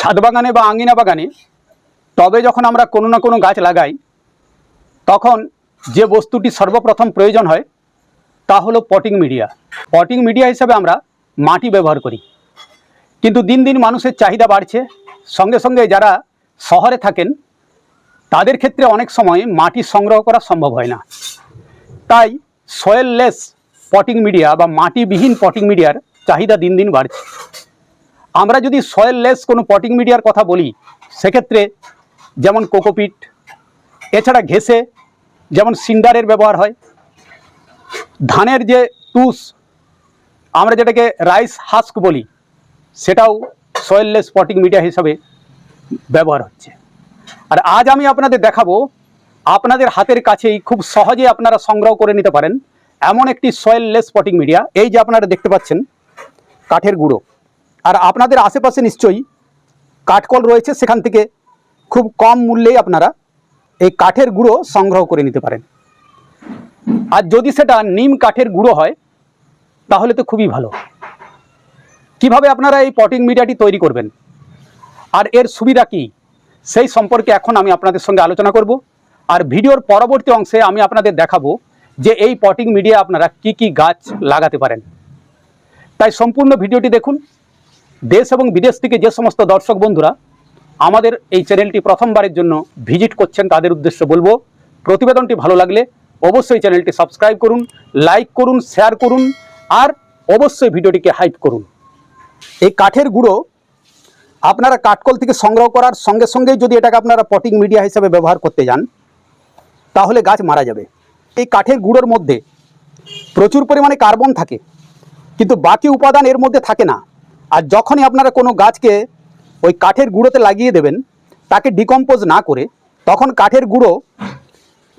ছাদ বাগানে বা আঙিনা বাগানে তবে যখন আমরা কোনো না কোনো গাছ লাগাই, তখন যে বস্তুটি সর্বপ্রথম প্রয়োজন হয়, তা হলো পটিং মিডিয়া। পটিং মিডিয়া হিসাবে আমরা মাটি ব্যবহার করি। কিন্তু দিন দিন মানুষের চাহিদা বাড়ছে। সঙ্গে সঙ্গে যারা শহরে থাকেন, তাদের ক্ষেত্রে অনেক সময় মাটি সংগ্রহ করা সম্ভব হয় না। তাই সয়েললেস পটিং মিডিয়া বা মাটিবিহীন পটিং মিডিয়ার চাহিদা দিন দিন বাড়ছে। আমরা যদি সয়েললেস কোনো পটিং মিডিয়ার কথা বলি, সেক্ষেত্রে যেমন কোকোপিট, এছাড়া ঘেসে যেমন সিন্ডারের ব্যবহার হয়, ধানের যে টুস আমরা যেটাকে রাইস হাস্ক বলি, সেটাও সয়েললেস পটিং মিডিয়া হিসাবে ব্যবহার হচ্ছে। আর আজ আমি আপনাদের দেখাবো, আপনাদের হাতের কাছেই খুব সহজে আপনারা সংগ্রহ করে নিতে পারেন এমন একটি সয়েললেস পটিং মিডিয়া এই যে আপনারা দেখতে পাচ্ছেন, কাঠের গুঁড়ো। আর আপনাদের আশেপাশে নিশ্চয়ই কাঠকল রয়েছে, সেখান থেকে খুব কম মূল্যেই আপনারা এই কাঠের গুঁড়ো সংগ্রহ করে নিতে পারেন। আর যদি সেটা নিম কাঠের গুঁড়ো হয়, তাহলে তো খুবই ভালো। কীভাবে আপনারা এই পটিং মিডিয়াটি তৈরি করবেন? আর এর সুবিধা কি? সেই সম্পর্কে এখন আমি আপনাদের সঙ্গে আলোচনা করব। আর ভিডিওর পরবর্তী অংশে আমি আপনাদের দেখাবো যে এই পটিং মিডিয়া আপনারা কি কি গাছ লাগাতে পারেন। তাই সম্পূর্ণ ভিডিওটি দেখুন। দেশ এবং বিদেশ থেকে যে সমস্ত দর্শক বন্ধুরা আমাদের এই চ্যানেলটি প্রথমবারের জন্য ভিজিট করছেন, তাদের উদ্দেশ্যে বলব, প্রতিবেদনটি ভালো লাগলে অবশ্যই চ্যানেলটি সাবস্ক্রাইব করুন, লাইক করুন, শেয়ার করুন, আর অবশ্যই ভিডিওটিকে হাইপ করুন। এই কাঠের গুঁড়ো আপনারা কাঠকল থেকে সংগ্রহ করার সঙ্গে সঙ্গেই যদি এটাকে আপনারা পটিং মিডিয়া হিসেবে ব্যবহার করতে যান, তাহলে গাছ মারা যাবে। এই কাঠের গুঁড়োর মধ্যে প্রচুর পরিমাণে কার্বন থাকে, কিন্তু বাকি উপাদান এর মধ্যে থাকে না। আর যখনই আপনারা কোনো গাছকে ওই কাঠের গুঁড়োতে লাগিয়ে দেবেন, তাকে ডিকম্পোজ না করে, তখন কাঠের গুঁড়ো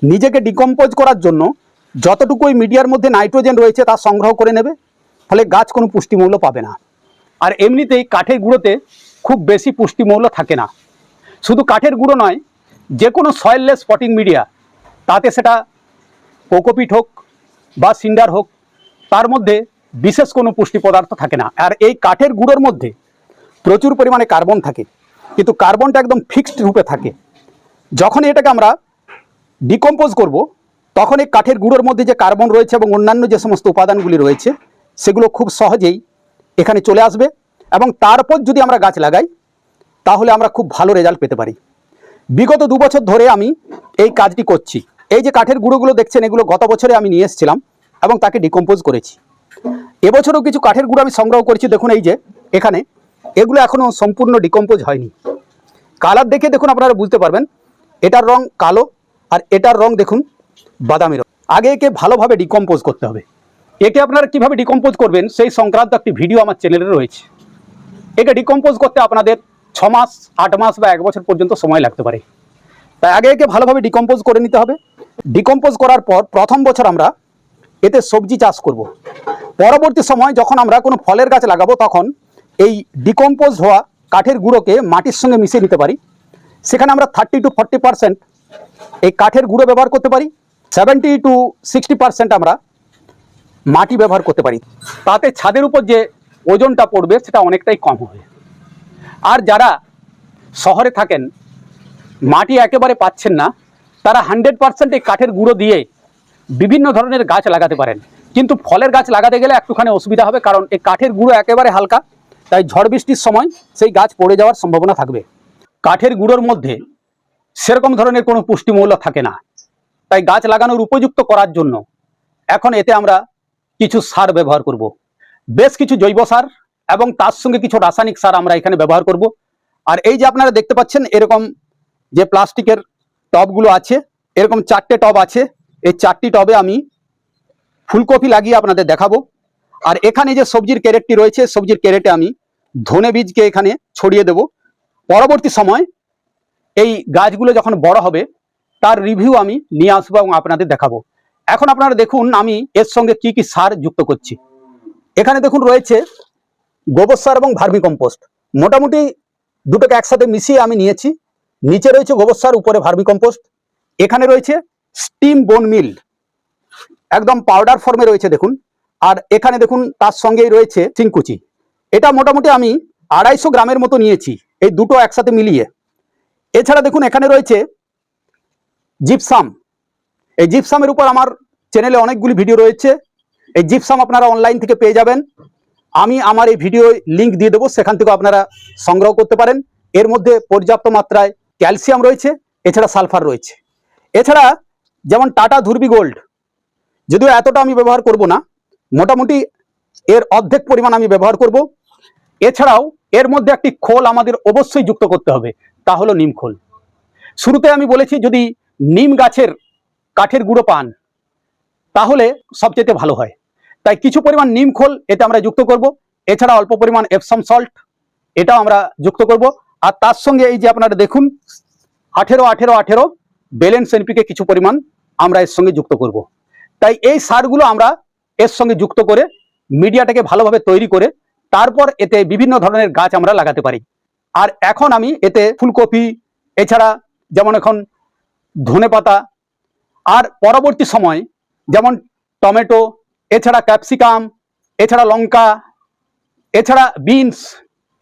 নিজেকে ডিকম্পোজ করার জন্য যতটুকু ওই মিডিয়ার মধ্যে নাইট্রোজেন রয়েছে তা সংগ্রহ করে নেবে, ফলে গাছ কোনো পুষ্টিমূল্য পাবে না। আর এমনিতেই কাঠের গুঁড়োতে খুব বেশি পুষ্টিমূল্য থাকে না। শুধু কাঠের গুঁড়ো নয়, যে কোনো সয়েললেস পটিং মিডিয়া তাতে সেটা কোকোপিট হোক বা সিন্ডার হোক, তার মধ্যে বিশেষ কোনো পুষ্টি পদার্থ থাকে না। আর এই কাঠের গুঁড়োর মধ্যে প্রচুর পরিমাণে কার্বন থাকে। কিন্তু কার্বনটা একদম ফিক্সড রূপে থাকে। যখন এটাকে আমরা ডিকম্পোজ করব, তখন এই কাঠের গুঁড়োর মধ্যে যে কার্বন রয়েছে এবং অন্যান্য যে সমস্ত উপাদানগুলি রয়েছে, সেগুলো খুব সহজেই এখানে চলে আসবে এবং তারপর যদি আমরা গাছ লাগাই, তাহলে আমরা খুব ভালো রেজাল্ট পেতে পারি। বিগত দু বছর ধরে আমি এই কাজটি করছি। এই যে কাঠের গুঁড়োগুলো দেখছেন, এগুলো গত বছরে আমি নিয়ে এসেছিলাম এবং তাকে ডিকম্পোজ করেছি। এবছরও কিছু কাঠের গুঁড়ো আমি সংগ্রহ করেছি, দেখুন এই যে, এখানে। এগুলো এখনও সম্পূর্ণ ডিকম্পোজ হয়নি। কালার দেখে দেখুন আপনারা বুঝতে পারবেন। এটার রং কালো আর এটার রং দেখুন বাদামি রং। আগে একে ভালোভাবে ডিকম্পোজ করতে হবে। একে আপনারা কীভাবে ডিকম্পোজ করবেন সেই সংক্রান্ত একটি ভিডিও আমার চ্যানেলে রয়েছে। একে ডিকম্পোজ করতে আপনাদের ছ মাস, আট মাস বা এক বছর পর্যন্ত সময় লাগতে পারে। তাই আগে একে ভালোভাবে ডিকম্পোজ করে নিতে হবে। ডিকম্পোজ করার পর প্রথম বছর আমরা এতে সবজি চাষ করব। পরবর্তী সময় যখন আমরা কোনো ফলের গাছ লাগাবো, তখন এই ডিকম্পোজ হওয়া কাঠের গুঁড়োকে মাটির সঙ্গে মিশিয়ে নিতে পারি। সেখানে আমরা থার্টি টু ফর্টি পার্সেন্ট এই কাঠের গুঁড়ো ব্যবহার করতে পারি। সেভেন্টি টু সিক্সটি পার্সেন্ট আমরা মাটি ব্যবহার করতে পারি। তাতে ছাদের উপর যে ওজনটা পড়বে, সেটা অনেকটাই কম হবে। আর যারা শহরে থাকেন, মাটি একেবারে পাচ্ছেন না, তারা হান্ড্রেড পার্সেন্ট এই কাঠের গুঁড়ো দিয়ে বিভিন্ন ধরনের গাছ লাগাতে পারেন। কিন্তু ফলের গাছ লাগাতে গেলে একটুখানি অসুবিধা হবে, কারণ এই কাঠের গুঁড়ো একেবারে হালকা, তাই ঝড় বৃষ্টির সময় সেই গাছ পড়ে যাওয়ার সম্ভাবনা থাকবে। কাঠের গুঁড়োর মধ্যে সেরকম ধরনের কোনো পুষ্টিমূল্য থাকে না। তাই গাছ লাগানোর উপযুক্ত করার জন্য এখন এতে আমরা কিছু সার ব্যবহার করব। বেশ কিছু জৈব সার এবং তার সঙ্গে কিছু রাসায়নিক সার আমরা এখানে ব্যবহার করব। আর এই যে আপনারা দেখতে পাচ্ছেন, এরকম যে প্লাস্টিকের টবগুলো আছে, এরকম চারটে টব আছে। এই চারটি টবে আমি ফুলকপি লাগিয়ে আপনাদের দেখাবো। আর এখানে যে সবজির ক্যারেটটি রয়েছে, সবজির ক্যারেটে আমি ধনে বীজকে এখানে ছড়িয়ে দেব। পরবর্তী সময় এই গাছগুলো যখন বড় হবে, তার রিভিউ আমি নিয়ে আসব এবং আপনাদের দেখাবো। এখন আপনারা দেখুন, আমি এর সঙ্গে কি কি সার যুক্ত করছি। এখানে দেখুন, রয়েছে গোবর সার এবং ভার্মি কম্পোস্ট। মোটামুটি দুটোকে একসাথে মিশিয়ে আমি নিয়েছি। নিচে রয়েছে গোবর সার, উপরে ভার্মি কম্পোস্ট। এখানে রয়েছে স্টিম বোন মিল। একদম পাউডার ফর্মে রয়েছে দেখুন। আর এখানে দেখুন, তার সঙ্গেই রয়েছে চিংকুচি। এটা মোটামুটি আমি আড়াইশো গ্রামের মতো নিয়েছি, এই দুটো একসাথে মিলিয়ে। এছাড়া দেখুন, এখানে রয়েছে জিপসাম এই জিপসামের উপর আমার চ্যানেলে অনেকগুলি ভিডিও রয়েছে। এই জিপসাম আপনারা অনলাইন থেকে পেয়ে যাবেন। আমি আমার এই ভিডিও লিংক দিয়ে দেবো, সেখান থেকে আপনারা সংগ্রহ করতে পারেন। এর মধ্যে পর্যাপ্ত মাত্রায় ক্যালসিয়াম রয়েছে, এছাড়া সালফার রয়েছে। এছাড়া যেমন টাটা ধুরবি গোল্ড যদিও এতটা আমি ব্যবহার করব না, মোটামুটি এর অর্ধেক পরিমাণ আমি ব্যবহার করব। এছাড়াও এর মধ্যে একটি খোল আমাদের অবশ্যই যুক্ত করতে হবে, তা হলো নিম খোল। শুরুতে আমি বলেছি যদি নিম গাছের কাঠের গুঁড়ো পান, তাহলে সবচেয়ে ভালো হয়। তাই কিছু পরিমাণ নিম খোল এতে আমরা যুক্ত করব, এছাড়া অল্প পরিমাণ এপসাম সল্ট এটাও আমরা যুক্ত করব। আর তার সঙ্গে এই যে আপনারা দেখুন, আঠেরো আঠেরো আঠেরো বেলেন্স এনপিকে কিছু পরিমাণ আমরা এর সঙ্গে যুক্ত করব। তাই এই সারগুলো আমরা এর সঙ্গে যুক্ত করে মিডিয়াটাকে ভালোভাবে তৈরি করে তারপর এতে বিভিন্ন ধরনের গাছ আমরা লাগাতে পারি। আর এখন আমি এতে ফুলকপি, এছাড়া যেমন এখন ধনেপাতা আর পরবর্তী সময় যেমন টমেটো, এছাড়া ক্যাপসিকাম, এছাড়া লঙ্কা, এছাড়া বিনস,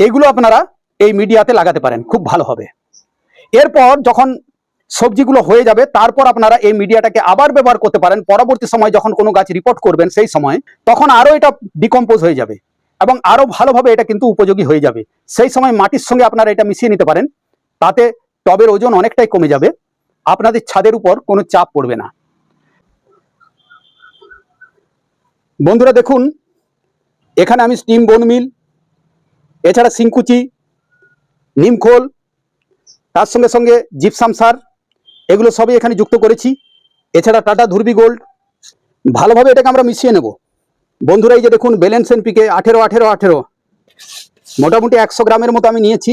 এগুলো আপনারা এই মিডিয়াতে লাগাতে পারেন, খুব ভালো হবে। এরপর যখন সবজিগুলো হয়ে যাবে, তারপর আপনারা এই মিডিয়াটাকে আবার ব্যবহার করতে পারেন। পরবর্তী সময় যখন কোনো গাছ রিপোর্ট করবেন সেই সময়, তখন আরও এটা ডিকম্পোজ হয়ে যাবে এবং আরও ভালোভাবে এটা কিন্তু উপযোগী হয়ে যাবে। সেই সময় মাটির সঙ্গে আপনারা এটা মিশিয়ে নিতে পারেন, তাতে টবের ওজন অনেকটাই কমে যাবে, আপনাদের ছাদের উপর কোনো চাপ পড়বে না। বন্ধুরা দেখুন, এখানে আমি স্টিম বোন মিল এছাড়া সিংকুচি নিমখোল, তার সঙ্গে সঙ্গে জিপসাম সার এগুলো সবই এখানে যুক্ত করেছি। এছাড়া টাটা ধুরবি গোল্ড, ভালোভাবে এটাকে আমরা মিশিয়ে নেব। বন্ধুরা, এই যে দেখুন, ব্যালেন্স এনপিকে আঠেরো আঠেরো আঠেরো। মোটামুটি একশো গ্রামের মতো আমি নিয়েছি।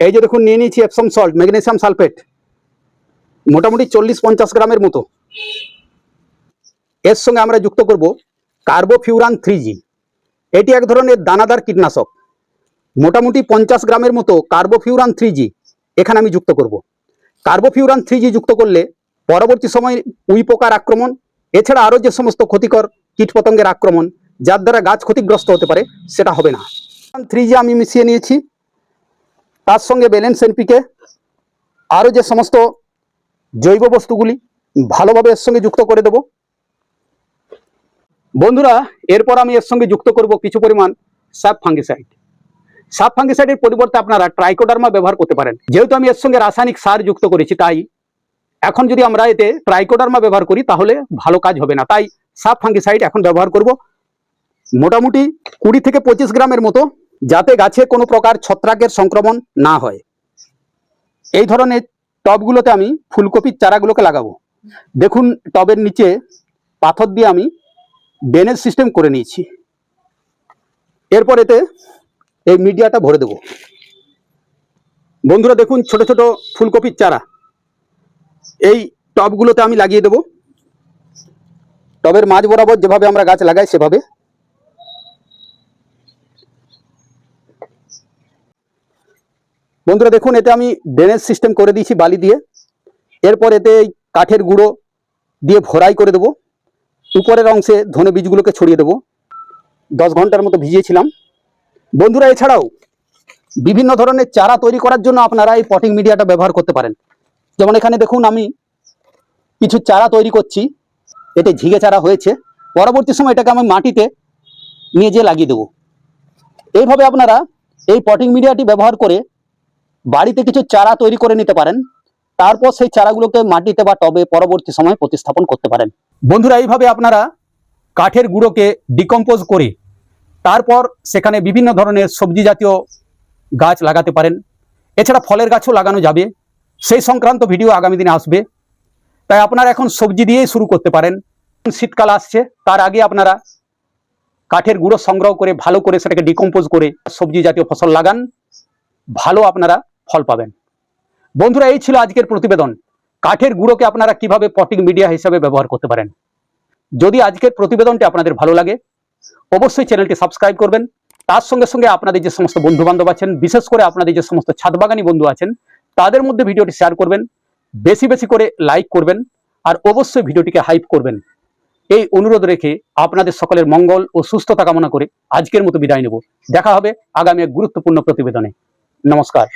এই যে দেখুন, নিয়ে নিয়েছি এপসম সল্ট ম্যাগনেশিয়াম সালফেট মোটামুটি চল্লিশ, পঞ্চাশ গ্রামের মতো। এর সঙ্গে আমরা যুক্ত করব কার্বোফিউরান থ্রি জি। এটি এক ধরনের দানাদার কীটনাশক। মোটামুটি পঞ্চাশ গ্রামের মতো কার্বোফিউরান থ্রি জি এখানে আমি যুক্ত করব। কার্বোফিউরান থ্রি যুক্ত করলে পরবর্তী সময় উই পোকার আক্রমণ, এছাড়া আরও যে সমস্ত ক্ষতিকর কীটপতঙ্গের আক্রমণ, যার দ্বারা গাছ ক্ষতিগ্রস্ত হতে পারে, সেটা হবে না। থ্রি আমি মিশিয়ে নিয়েছি। তার সঙ্গে ব্যালেন্স এনপিকে আরও যে সমস্ত জৈব বস্তুগুলি, ভালোভাবে এর সঙ্গে যুক্ত করে দেব। বন্ধুরা, এরপর আমি এর সঙ্গে যুক্ত করব কিছু পরিমাণ সাব ফাঙ্গিসাইড সাব ফাঙ্গিসাইডের পরিবর্তে আপনারা ট্রাইকোডার্মা ব্যবহার করতে পারেন। যেহেতু আমি এর সঙ্গে রাসায়নিক সার যুক্ত করেছি, তাই এখন যদি আমরা এতে ট্রাইকোডার্মা ব্যবহার করি, তাহলে ভালো কাজ হবে না। তাই সাব ফাঙ্গিসাইড এখন ব্যবহার করব। মোটামুটি কুড়ি থেকে পঁচিশ গ্রামের মতো, যাতে গাছে কোনো প্রকার ছত্রাকের সংক্রমণ না হয়। এই ধরনের টবগুলোতে আমি ফুলকপির চারাগুলোকে লাগাবো। দেখুন, টবের নিচে পাথর দিয়ে আমি ড্রেনেজ সিস্টেম করে নিয়েছি। এরপর এতে এই মিডিয়াটা ভরে দেব। বন্ধুরা দেখুন, ছোট ছোট ফুলকপির চারা। এই টবগুলোতে আমি লাগিয়ে দেব। টবের মাঝ বরাবর যেভাবে আমরা গাছ লাগাই, সেভাবে। বন্ধুরা দেখুন, এতে আমি ড্রেনেজ সিস্টেম করে দিয়েছি বালি দিয়ে। এরপর এতে এই কাঠের গুঁড়ো দিয়ে ভরাই করে দেবো। উপরের অংশে ধনে বীজগুলোকে ছড়িয়ে দেবো। দশ ঘণ্টার মতো ভিজিয়েছিলাম। বন্ধুরা, এছাড়াও বিভিন্ন ধরনের চারা তৈরি করার জন্য আপনারা এই পটিং মিডিয়াটা ব্যবহার করতে পারেন। যেমন এখানে দেখুন, আমি কিছু চারা তৈরি করছি। এতে ঝিঙে চারা হয়েছে। পরবর্তী সময় এটাকে আমি মাটিতে নিয়ে যেয়ে লাগিয়ে দেবো। এইভাবে আপনারা এই পটিং মিডিয়াটি ব্যবহার করে বাড়িতে কিছু চারা তৈরি করে নিতে পারেন। তারপর সেই চারাগুলোকে মাটিতে বা টবে পরবর্তী সময় প্রতিস্থাপন করতে পারেন। বন্ধুরা, এইভাবে আপনারা কাঠের গুঁড়োকে ডিকম্পোজ করে তারপর সেখানে বিভিন্ন ধরনের সবজি জাতীয় গাছ লাগাতে পারেন। এছাড়া ফলের গাছও লাগানো যাবে। সেই সংক্রান্ত ভিডিও আগামী দিনে আসবে। তাই আপনারা এখন সবজি দিয়েই শুরু করতে পারেন। শীতকাল আসছে, তার আগে আপনারা কাঠের গুঁড়ো সংগ্রহ করে, ভালো করে সেটাকে ডিকম্পোজ করে সবজি জাতীয় ফসল লাগান। ভালো আপনারা ফল পাবেন। বন্ধুরা, এই ছিল আজকের প্রতিবেদন। কাঠের গুঁড়োকে আপনারা কীভাবে পটিং মিডিয়া হিসাবে ব্যবহার করতে পারেন? যদি আজকের প্রতিবেদনটি আপনাদের ভালো লাগে অবশ্যই চ্যানেলটি সাবস্ক্রাইব করবেন। তার সঙ্গে সঙ্গে আপনাদের যে সমস্ত বন্ধু বান্ধব আছেন, বিশেষ করে আপনাদের যে সমস্ত ছাদবাগানি বন্ধু আছেন, তাদের মধ্যে ভিডিওটি শেয়ার করবেন, বেশি বেশি করে লাইক করবেন, আর অবশ্যই ভিডিওটিকে হাইপ করবেন। এই অনুরোধ রেখে আপনাদের সকলের মঙ্গল ও সুস্থতা কামনা করে আজকের মতো বিদায় নেব। দেখা হবে আগামী এক গুরুত্বপূর্ণ প্রতিবেদনে। নমস্কার।